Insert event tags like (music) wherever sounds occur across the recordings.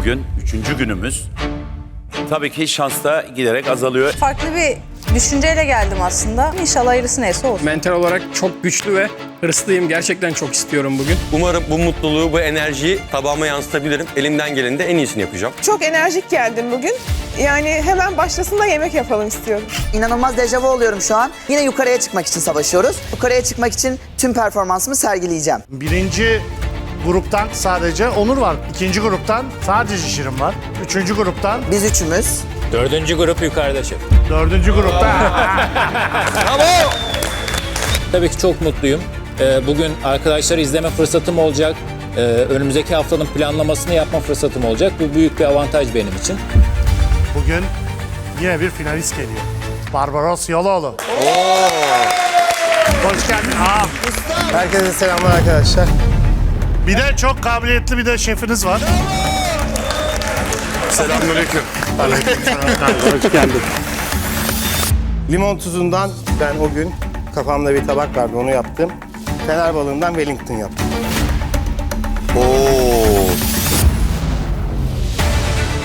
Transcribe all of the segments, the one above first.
Bugün üçüncü günümüz. Tabii ki şans da giderek azalıyor. Farklı bir düşünceyle geldim aslında. İnşallah hayırlısı neyse olsun. Mental olarak çok güçlü ve hırslıyım. Gerçekten çok istiyorum bugün. Umarım bu mutluluğu, bu enerjiyi tabağıma yansıtabilirim. Elimden gelenin de en iyisini yapacağım. Çok enerjik geldim bugün. Yani hemen başlasın da yemek yapalım istiyorum. İnanılmaz dejavu oluyorum şu an. Yine yukarıya çıkmak için savaşıyoruz. Yukarıya çıkmak için tüm performansımı sergileyeceğim. Birinci gruptan sadece Onur var. İkinci gruptan sadece Şirin var. Üçüncü gruptan, Biz üçümüz. Dördüncü grup yukarıda şef. dördüncü grupta. (laughs) Tabii ki çok mutluyum. Ee, Bugün arkadaşları izleme fırsatım olacak. Ee, Önümüzdeki haftanın planlamasını yapma fırsatım olacak. Bu büyük bir avantaj benim için. Bugün yine bir finalist geliyor. Barbaros Yoloğlu. Hoş geldin. Herkese selamlar arkadaşlar. Bir de çok kabiliyetli bir de şefiniz var. Selamünaleyküm. Hoş geldin. Limon tuzundan ben o gün kafamda bir tabak vardı onu yaptım. Fener balığından Wellington yaptım.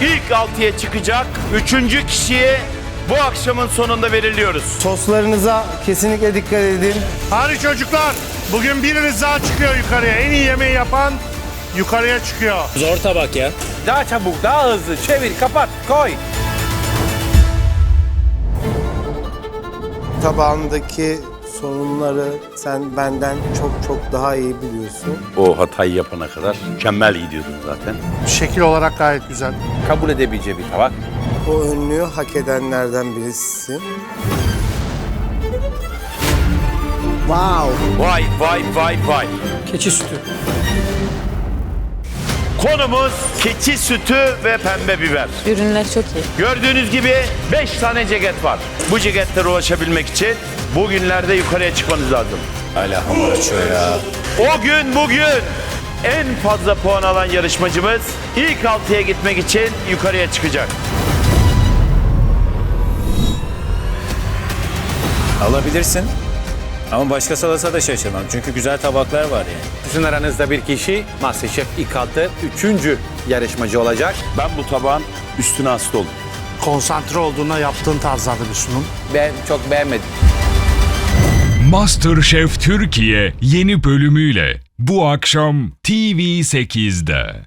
İlk altıya çıkacak üçüncü kişiye bu akşamın sonunda veriliyoruz. Soslarınıza kesinlikle dikkat edin. Hadi çocuklar. Bugün biriniz daha çıkıyor yukarıya. En iyi yemeği yapan yukarıya çıkıyor. Zor tabak ya. Daha çabuk, daha hızlı. Çevir, kapat, koy. Tabağındaki sorunları sen benden çok çok daha iyi biliyorsun. O hatayı yapana kadar mükemmel gidiyordun zaten. Şekil olarak gayet güzel. Kabul edebileceği bir tabak. O önlüğü hak edenlerden birisisin. Wow. Vay vay vay vay. Keçi sütü. Konumuz keçi sütü ve pembe biber. Ürünler çok iyi. Gördüğünüz gibi 5 tane ceket var. Bu ceketlere ulaşabilmek için bugünlerde yukarıya çıkmanız lazım. Hala hamur açıyor ya. O gün bugün en fazla puan alan yarışmacımız ilk altıya gitmek için yukarıya çıkacak. Alabilirsin. Ama başkası alırsa da şaşırmam. Çünkü güzel tabaklar var yani. Sizin aranızda bir kişi Masterchef ilk altı üçüncü yarışmacı olacak. Ben bu tabağın üstüne hasta oldum. Konsantre olduğuna yaptığın tarzlarda bir sunum. Ben çok beğenmedim. MasterChef Türkiye yeni bölümüyle bu akşam TV8'de.